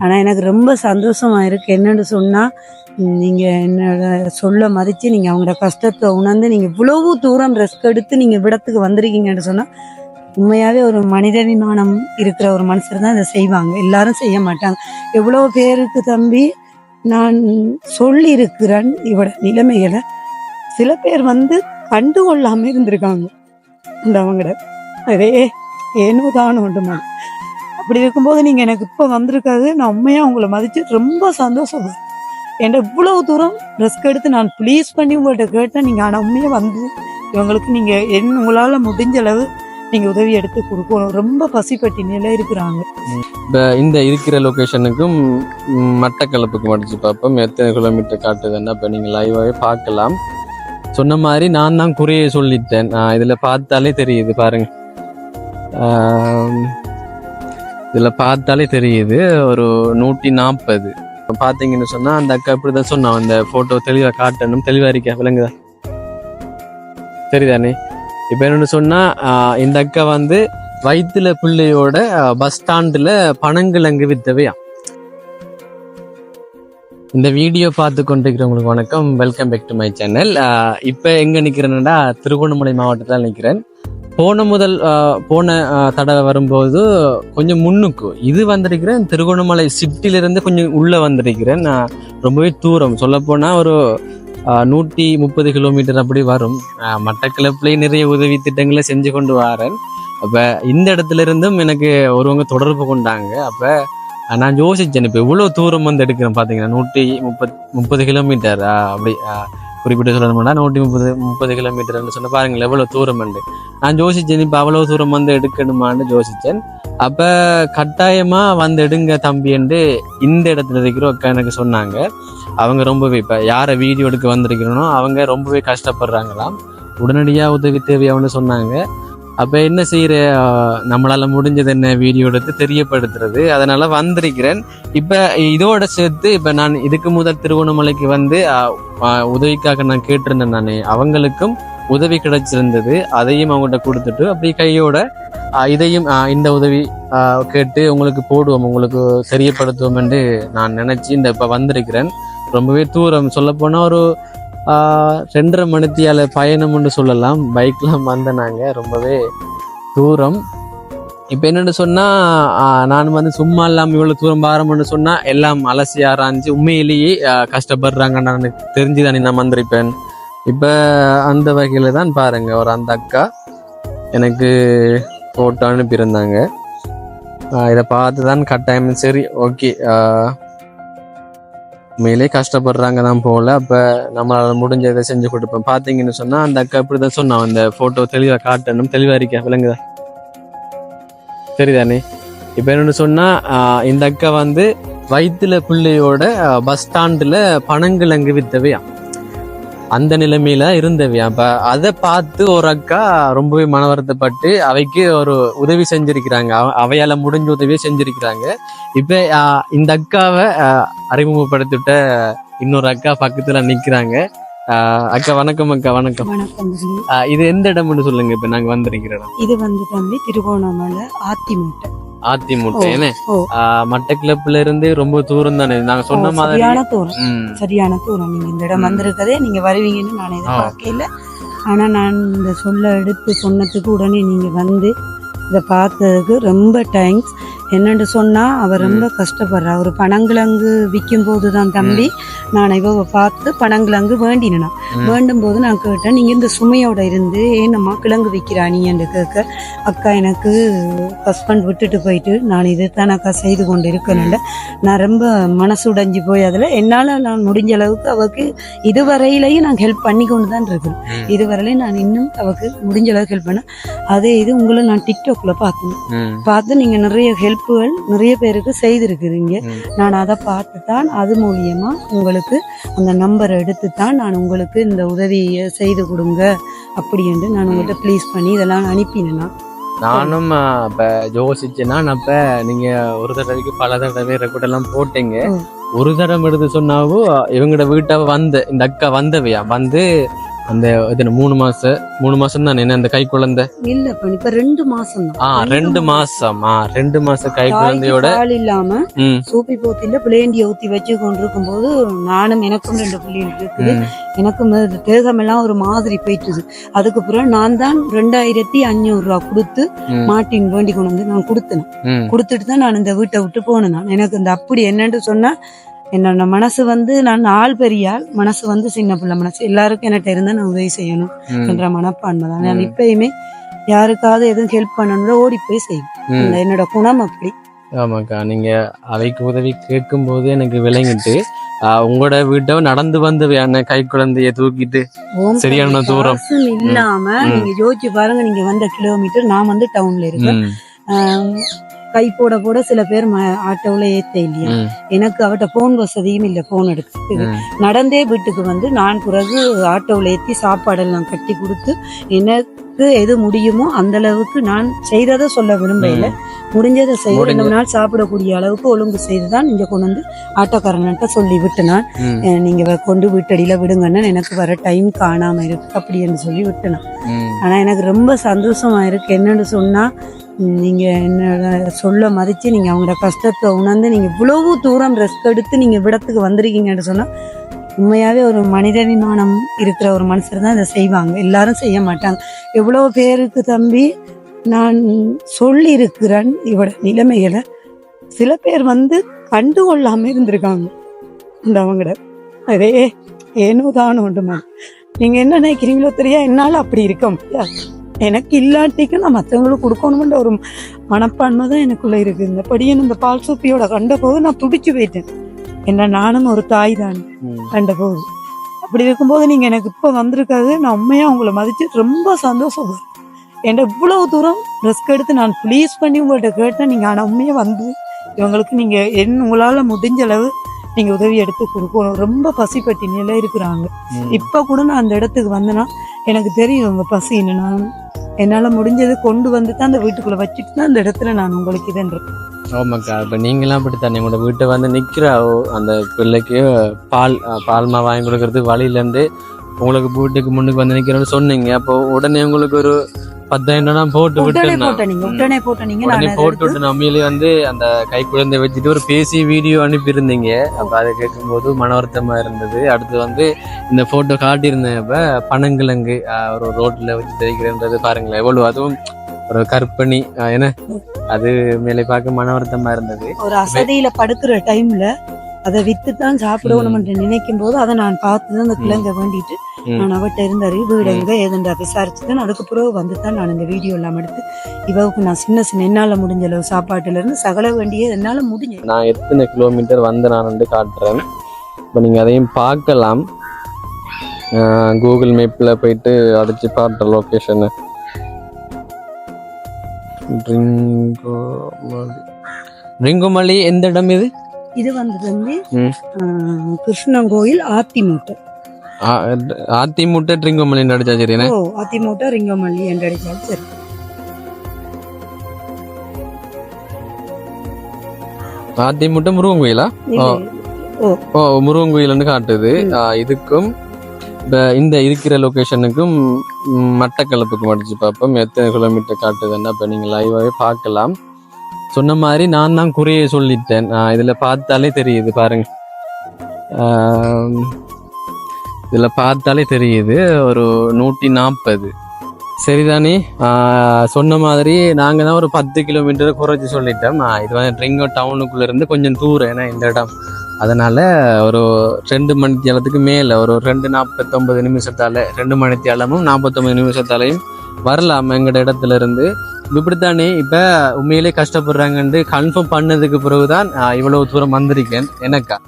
ஆனா எனக்கு ரொம்ப சந்தோஷமா இருக்கு. என்னன்னு சொன்னா நீங்க என்னோட சொல்ல மதிச்சு நீங்க அவங்களோட கஷ்டத்தை உணர்ந்து நீங்க இவ்வளவு தூரம் ரெஸ்க் எடுத்து நீங்க விடத்துக்கு வந்திருக்கீங்கன்னு சொன்னா உண்மையாவே ஒரு மனிதாபிமானம் இருக்கிற ஒரு மனுஷர் தான் இதை செய்வாங்க. எல்லாரும் செய்ய மாட்டாங்க. எவ்வளவு பேருக்கு தம்பி நான் சொல்லியிருக்கிறேன் இவட நிலைமைகளை சில பேர் வந்து கண்டு கொள்ளாமல் இருந்திருக்காங்க. இந்த அவங்கள. அதே ஏனோ தானோ அப்படி இருக்கும்போது நீங்கள் எனக்கு இப்போ வந்திருக்காது நான் உண்மையாக உங்களை மதித்து ரொம்ப சந்தோஷப்படுறேன் என்கிட்ட இவ்வளவு தூரம் ரிஸ்க் எடுத்து நான் ப்ளீஸ் பண்ணி உங்கள்கிட்ட கேட்டேன். நீங்கள் ஆனால் உண்மையாக வந்து இவங்களுக்கு நீங்கள் என் உங்களால் முடிஞ்ச அளவு நீங்கள் உதவி எடுத்து கொடுக்கணும். ரொம்ப பசிப்பட்டி நிலை இருக்கிறாங்க. இப்போ இந்த இருக்கிற லொக்கேஷனுக்கும் ம், மட்டக்களப்புக்கும் பார்ப்போம் எத்தனை கிலோமீட்டர் காட்டுதுன்னா இப்போ நீங்கள் லைவாகவே பார்க்கலாம். சொன்ன மாதிரி நான் தான் குறைய சொல்லிட்டேன். நான் இதில் பார்த்தாலே தெரியுது பாருங்கள் இதில் பார்த்தாலே தெரியுது ஒரு நூற்றி நாற்பது. பார்த்தீங்கன்னு சொன்னால் அந்த அக்கா இப்படி தான் சொன்னான் அந்த ஃபோட்டோ தெளிவாக காட்டணும் தெளிவாக இருக்கா விலங்குதா சரிதானே இப்போ என்னென்னு சொன்னால் இந்த அக்கா வந்து வயிற்றுல பிள்ளையோட பஸ் ஸ்டாண்டில் பனங்கிழங்கு வித்தவையா? இந்த வீடியோ பார்த்து கொண்டிருக்கிறவங்களுக்கு வணக்கம். Welcome back to my channel இப்போ எங்கே நிற்கிறேன்னா திருகோணமலை மாவட்டத்தில் நிற்கிறேன் போன முதல் போன தடவை வரும்போது கொஞ்சம் முன்னுக்கு. இது வந்திருக்கிறேன் திருகோணமலை சிட்டிலிருந்து கொஞ்சம் உள்ளே வந்திருக்கிறேன். நான் ரொம்பவே தூரம். சொல்லப்போனால் ஒரு நூற்றி முப்பது கிலோமீட்டர் அப்படி வரும். மட்டக்கிழப்புலேயே நிறைய உதவி திட்டங்களை செஞ்சு கொண்டு வரேன். அப்போ இந்த இடத்துல இருந்தும் எனக்கு ஒருவங்க தொடர்பு கொண்டாங்க. அப்போ நான் யோசித்தேன் இப்போ இவ்வளோ தூரம் வந்து எடுக்கிறேன் பார்த்தீங்கன்னா நூற்றி முப்பத் முப்பது கிலோமீட்டர் அப்படி ஆ, குறிப்பிட்டு சொல்லணும்னா நூற்றி முப்பது முப்பது கிலோமீட்டர்னு சொன்ன பாருங்கள் எவ்வளோ தூரம் உண்டு நான் யோசிச்சேன் இப்போ அவ்வளோ தூரம் வந்து எடுக்கணுமான்னு யோசிச்சேன் அப்போ கட்டாயமாக வந்து எடுங்க தம்பின்ட்டு இந்த இடத்துல இருக்கிற அக்கா எனக்கு சொன்னாங்க. அவங்க ரொம்பவே இப்போ யாரை வீடியோ எடுக்க வந்திருக்கிறனோ அவங்க ரொம்பவே கஷ்டப்படுறாங்களாம். உடனடியாக உதவி தேவையாகனு சொன்னாங்க. அப்போ என்ன செய்கிற நம்மளால் முடிஞ்சது என்ன? வீடியோ எடுத்து தெரியப்படுத்துறது. அதனால் வந்திருக்கிறேன். இப்போ இதோட சேர்த்து இப்போ நான் இதுக்கு முதல் திருவண்ணாமலைக்கு வந்து உதவிக்காக நான் கேட்டிருந்தேன் நான். அவங்களுக்கும் உதவி கிடைச்சிருந்தது. அதையும் அவங்கள்ட்ட கொடுத்துட்டு அப்படி கையோட இதையும் இந்த உதவி கேட்டு உங்களுக்கு போடுவோம். உங்களுக்கு தெரியப்படுத்துவோம் என்று நான் நினச்சி இந்த இப்போ வந்திருக்கிறேன். ரொம்பவே தூரம். சொல்லப்போனால் ஒரு ரெண்டரை மணித்தியால பயணம்னு சொல்லலாம். பைக்லாம் வந்த நாங்கள் ரொம்பவே தூரம். இப்போ என்னென்னு சொன்னால் நான் வந்து சும்மா இல்லாமல் இவ்வளோ தூரம் பாரம்னு சொன்னால் எல்லாம் அலசி ஆராய்ஞ்சு உண்மையிலேயே கஷ்டப்படுறாங்க. நான் தெரிஞ்சுதானே நான் வந்திருப்பேன். இப்போ அந்த வகையில் தான் பாருங்க ஒரு அந்த அக்கா எனக்கு ஃபோட்டோ அனுப்பியிருந்தாங்க. இதை பார்த்து தான் கட்டாயம். சரி ஓகே உண்மையிலே கஷ்டப்படுறாங்க தான் போல. அப்போ நம்மளால் முடிஞ்சதை செஞ்சு கொடுப்பேன் பார்த்தீங்கன்னு சொன்னால் அந்த அக்கா இப்படி தான் சொன்னான். அந்த ஃபோட்டோ தெளிவாக காட்டணும். தெளிவாக இருக்கேன் விளங்குதா? சரிதானே இப்போ என்னென்னு சொன்னால் இந்த அக்கா வந்து வயிற்றுல பிள்ளையோட பஸ் ஸ்டாண்டில் பனங்கிழங்கு வித்தவையா அந்த நிலைமையில இருந்தவையா அப்ப அதை பார்த்து ஒரு அக்கா ரொம்பவே மன வருத்தப்பட்டு அவைக்கு ஒரு உதவி செஞ்சிருக்கிறாங்க. அவ- அவையால முடிஞ்ச உதவியை செஞ்சிருக்கிறாங்க. இப்ப இந்த அக்காவை அறிமுகப்படுத்திவிட்ட இன்னொரு அக்கா பக்கத்துல நிக்கிறாங்க. அக்கா வணக்கம் அக்கா வணக்கம். இது எந்த இடம்னு சொல்லுங்க. இப்ப நாங்க வந்திருக்கிற இடம். இது வந்து தம்பி திருகோணமலை ஆத்திமூட்டை. ஓ. ஆஹ், மட்டக்கிளப்புல இருந்து ரொம்ப தூரம் தானே? நாங்க சொன்ன மாதிரி சரியான தூரம். சரியான தூரம். நீங்க இந்த இடம். வந்திருக்கதே நீங்க வருவீங்கன்னு நான் எதிர்பார்க்கல. ஆனா நான் இந்த சொல்ல எடுத்து சொன்னதுக்கு உடனே நீங்க வந்து இதை பார்த்ததுக்கு ரொம்ப தேங்க்ஸ் என்னன்னு சொன்னா அவர் ரொம்ப கஷ்டப்படுறா ஒரு பனங்கிழங்கு விற்கும் போது தான் தம்பி நான் இவ பார்த்து பனங்கிழங்கு வேண்டினா ம். வேண்டும் போது நான் கேட்டேன் நீங்க இந்த சுமையோட இருந்து ஏன்னம்மா கிழங்கு விற்கிறா நீ? என்று கேட்க அக்கா எனக்கு ஹஸ்பண்ட் விட்டுட்டு போயிட்டு நான் இதை தான் அக்கா செய்து கொண்டு இருக்கணும்ல நான் ரொம்ப மனசு உடைஞ்சு போய் அதில் என்னால் நான் முடிஞ்ச அளவுக்கு அவருக்கு இதுவரையிலையும் நான் ஹெல்ப் பண்ணி கொண்டு தான் இருக்கிறேன். இதுவரையிலையும் நான் இன்னும் அவருக்கு முடிஞ்ச அளவுக்கு ஹெல்ப் பண்ணேன் அதே இது உங்களை நான் டிக்டாக்ல பார்த்தேன் பார்த்து நீங்கள் நிறைய ஹெல்ப்புகள் நிறைய பேருக்கு செய்திருக்கிறீங்க. நான் அதை பார்த்து தான் அது மூலியமா உங்களுக்கு அந்த நம்பரை எடுத்து தான் நான் உங்களுக்கு இந்த உதவியை செய்து கொடுங்க அப்படி என்று நான் உங்கள்கிட்ட ப்ளீஸ் பண்ணி இதெல்லாம் அனுப்பினேன்? நானும் அப்ப யோசிச்சேன்னா நான் அப்ப நீங்க ஒரு தடவைக்கு பல தடவை ரெக்கார்ட் எல்லாம் போட்டீங்க. ஒரு தடவை எடுத்து சொன்னாவோ இவங்களோட வீட்டை வந்த இந்த அக்கா வந்தவையா? வந்து அந்த இது மூணு மாசம் மூணு மாசம் தானே? என்ன அந்த கை குழந்தை? இல்ல இப்ப இப்ப ரெண்டு மாசம் தான். ரெண்டு மாசம். ஆ ரெண்டு மாசம் கை குழந்தையோட பால் இல்லாம சூப்பி போத்தில பிளேண்டிய ஊத்தி வச்சு கொண்டிருக்கும் போது நானும் எனக்கும் ரெண்டு பிள்ளைகள் இருக்குது. எனக்கும் அது தேகமெல்லாம் ஒரு மாதிரி போயிட்டுது. அதுக்கு பிறகு நான் தான் ரெண்டாயிரத்தி அஞ்சூறு ரூபா கொடுத்து மாட்டின் வேண்டி கொண்டு வந்து நான் கொடுத்தேன். கொடுத்துட்டு தான் நான் இந்த வீட்டை விட்டு போனேன். நான் எனக்கு இந்த அப்படி என்னன்னு சொன்னா என்னோட மனசு வந்து நான் ஆள் பெரிய ஆள் மனசு வந்து சின்ன பிள்ளை மனசு. எல்லாருக்கும் என்கிட்ட இருந்தா நான் உதவி செய்யணும் என்ற மனப்பான்மை தான். நான். இப்பயுமே யாருக்காவது எதுவும் ஹெல்ப் பண்ணணும்னா ஓடி போய் செய்வேன். ம். அந்த என்னோட குணம் அப்படி. ஆமாக்கா நீங்க அவைக்கு உதவி கேட்கும் போது எனக்கு விளங்கிட்டு உங்களோட வீட்டை நடந்து வந்தவையான கை குழந்தைய தூக்கிட்டு சரியான தூரம். இல்லாம. நீங்க யோசிச்சு பாருங்க நீங்க வந்த கிலோமீட்டர் நான் வந்து டவுன்ல இருக்கேன். கை போட போட சில பேர் ம- ஆட்டோல ஏத்த இல்லையா? எனக்கு அவட்ட போன் வசதியும் இல்ல போன் ம், நடந்தே வீட்டுக்கு வந்து நான் பிறகு ஆட்டோவில் ஏற்றி சாப்பாடெல்லாம் கட்டி கொடுத்து எனக்கு எது முடியுமோ அந்த அளவுக்கு நான் செய்ததை சொல்ல விரும்பல முடிஞ்சதை செய்ய ரெண்டு நாள் சாப்பிடக்கூடிய அளவுக்கு ஒழுங்கு செய்துதான் இங்க கொண்டு வந்து ஆட்டோக்காரன்ட்ட சொல்லி விட்டு நான் நீங்க கொண்டு வீட்டடியில விடுங்கன்னு எனக்கு வர டைம் காணாம இருக்கு அப்படி என்று சொல்லி விட்டுனான் ஆனா எனக்கு ரொம்ப சந்தோஷமா இருக்கு. என்னன்னு சொன்னா நீங்க என்னோட சொல்ல மதிச்சு நீங்க அவங்களோட கஷ்டத்தை உணர்ந்து நீங்க இவ்வளவு தூரம் ரெஸ்க் எடுத்து நீங்க விடத்துக்கு வந்திருக்கீங்கன்னு சொன்னா உண்மையாவே ஒரு மனிதாபிமானம் இருக்கிற ஒரு மனுஷர் தான் இதை செய்வாங்க. எல்லாரும் செய்ய மாட்டாங்க. எவ்வளவு பேருக்கு தம்பி நான் சொல்லியிருக்கிறேன் இவட நிலைமைகளை சில பேர் வந்து கண்டுகொள்ளாம இருந்திருக்காங்க. இந்த அவங்கள அதே ஏனோ தானோ ஒன்றுமா நீங்க என்ன நினைக்கிறீங்களோ தெரியா? என்னால அப்படி இருக்க முடியாது. எனக்கு இல்லாட்டிக்கு நான் மற்றவங்களுக்கு கொடுக்கணுமென்ற ஒரு மனப்பான்மை தான் எனக்குள்ள இருக்கு. இந்த படியன் இந்த பால் சூப்பியோட கண்ட போது நான் துடிச்சு போயிட்டேன். என்ன நானும் ஒரு தாய் தான். கண்ட போது அப்படி இருக்கும்போது நீங்க எனக்கு இப்ப வந்திருக்காது நான் உண்மையா உங்களை மதிச்சு ரொம்ப சந்தோஷப்படுறேன் என்கிட்ட இவ்வளவு தூரம் ரிஸ்க் எடுத்து நான் ப்ளீஸ் பண்ணி உங்கள்கிட்ட கேட்டேன். நீங்க ஆனா உண்மையா வந்து இவங்களுக்கு நீங்க என் உங்களால முடிஞ்ச அளவு நீங்க உதவி எடுத்து கொடுக்கணும். ரொம்ப பசிப்பட்டினியில இருக்கிறாங்க. ம். இப்ப கூட நான் அந்த இடத்துக்கு வந்தேன்னா எனக்கு தெரியும் உங்க பசின்னு நான் என்னால முடிஞ்சது கொண்டு வந்து தான் அந்த வீட்டுக்குள்ள வச்சுட்டு தான் அந்த இடத்துல நான் உங்களுக்கு இதன்றேன் ஆமாக்கா இப்ப நீங்களாம் அப்படித்தானே உங்களோட வீட்டை வந்து நிக்கிற அந்த பிள்ளைக்கு பால் பால்மா வாங்கி கொடுக்கறதுக்கு வழியில இருந்து உங்களுக்கு வீட்டுக்கு முன்னுக்கு வந்து நிக்கிறேன்னு சொன்னீங்க. அப்போ உடனே உங்களுக்கு ஒரு பத்தாயிரம் போட்டு உடனே. போட்ட விட்டு நம்மளே வந்து அந்த கை குழந்தை வச்சுட்டு ஒரு பேசி வீடியோ அனுப்பியிருந்தீங்க. அப்ப அதை கேட்கும்போது மன வருத்தமா இருந்தது. அடுத்து வந்து இந்த போட்டோ காட்டியிருந்தேன். அப்ப பனங்கிழங்கு ஒரு ரோட்ல வச்சு தெரிக்கிறன்றது பாருங்களேன் எவ்வளவு அதுவும் ஒரு கற்பனை ஆஹ், என்ன? அது மேலே பார்க்க மன வருத்தமா இருந்தது. ஒரு அசதியில படுக்கிற டைம்ல அதை வித்து தான் சாப்பிடணும் என்று நினைக்கும் போது அதை நான் பார்த்து தான் அந்த கிழங்க வேண்டிட்டு. நான் அவட்ட இருந்தாரு வீடு எங்க ஏதுண்டா விசாரிச்சு தான் அதுக்கு பிறகு வந்து தான் நான் இந்த வீடியோ எல்லாம் எடுத்து இவவுக்கு நான் சின்ன சின்ன என்னால முடிஞ்ச அளவு சாப்பாட்டுல இருந்து சகல வேண்டிய என்னால முடிஞ்ச நான் எத்தனை கிலோமீட்டர் வந்து நான் வந்து காட்டுறேன். இப்போ நீங்கள் அதையும் பார்க்கலாம். கூகுள் மேப்பில் போயிட்டு அடிச்சு பார்த்த லொக்கேஷனு ரிங்குமலி. எந்த இடம் இது? இது வந்து வந்து ம். ஆஹ், கிருஷ்ணங்கோயில் ஆத்திமூட்டை. ஆத்திமுட்டை அடிச்சா சரிண்ணே ஓ ஆத்திமூட்டை என்று சரி. ஆத்திமுட்டை முருகன் கோயிலா? ஓ. ஓ. முருகன் கோயில்னு காட்டுது. இதுக்கும் இந்த இந்த இருக்கிற லொக்கேஷனுக்கும் மட்டக்களப்புக்கு மட்டக்களப்புக்கும் பார்ப்போம் எத்தனை கிலோமீட்டர் காட்டுதுன்னா இப்போ நீங்கள் லைவாகவே பார்க்கலாம். சொன்ன மாதிரி நான் தான் குறைய சொல்லிட்டேன். இதில் பார்த்தாலே தெரியுது பாருங்க. இதில் பார்த்தாலே தெரியுது ஒரு நூற்றி நாற்பது சரிதானே? சொன்ன மாதிரி நாங்கள் தான் ஒரு பத்து கிலோமீட்டர் குறைச்சி சொல்லிட்டோம். இது வந்து ட்ரிங்கோ டவுனுக்குள்ளேருந்து கொஞ்சம் தூரம் ஏன்னா இந்த இடம் அதனால ஒரு ரெண்டு மணித்தியாலத்துக்கு மேலே ஒரு ரெண்டு நாற்பத்தொம்பது நிமிஷத்தால ரெண்டு மணித்தியாலமும் நாற்பத்தொம்பது நிமிஷத்தாலையும் வரலாம் எங்கட இடத்துல இருந்து. இப்படித்தானே இப்போ உண்மையிலே கஷ்டப்படுறாங்கன்னு கன்ஃபார்ம் பண்ணதுக்கு பிறகுதான் ஆஹ், இவ்வளவு தூரம் வந்திருக்கேன் எனக்கா.